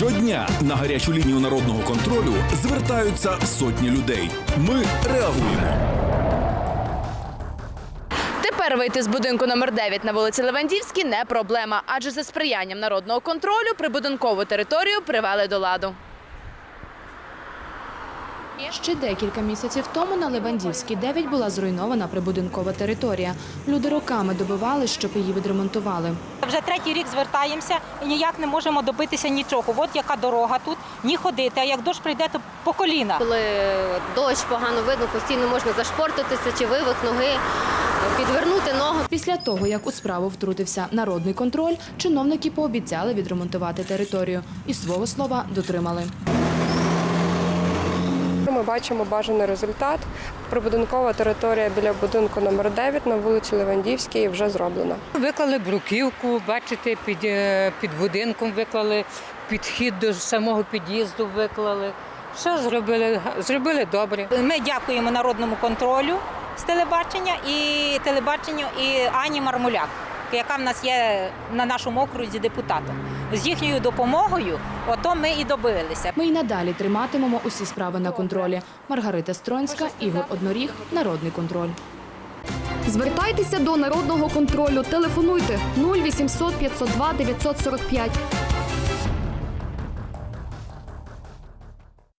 Щодня на гарячу лінію народного контролю звертаються сотні людей. Ми реагуємо. Тепер вийти з будинку номер 9 на вулиці Левандівській не проблема, адже за сприянням народного контролю прибудинкову територію привели до ладу. Ще декілька місяців тому на Левандівській 9 була зруйнована прибудинкова територія. Люди роками добивали, щоб її відремонтували. Вже третій рік звертаємося і ніяк не можемо добитися нічого. От яка дорога тут, ні ходити, а як дощ прийде, то по коліна. Коли дощ погано видно, постійно можна зашпортитися чи вивих ноги, підвернути ногу. Після того, як у справу втрутився народний контроль, чиновники пообіцяли відремонтувати територію і свого слова дотримали. Ми бачимо бажаний результат. Прибудинкова територія біля будинку номер 9 на вулиці Левандівській вже зроблена. Виклали бруківку, бачите, під, е, під будинком виклали, підхід до самого під'їзду виклали. Все зробили, зробили добре. Ми дякуємо народному контролю з телебачення і телебаченню і Ані Мармуляк, яка в нас є на нашому окрузі депутатом. З їхньою допомогою, ото ми і добилися. Ми й надалі триматимемо усі справи на контролі. Маргарита Стронська, Ігор Одноріг, Народний контроль. Звертайтеся до народного контролю. Телефонуйте 0800 502 945.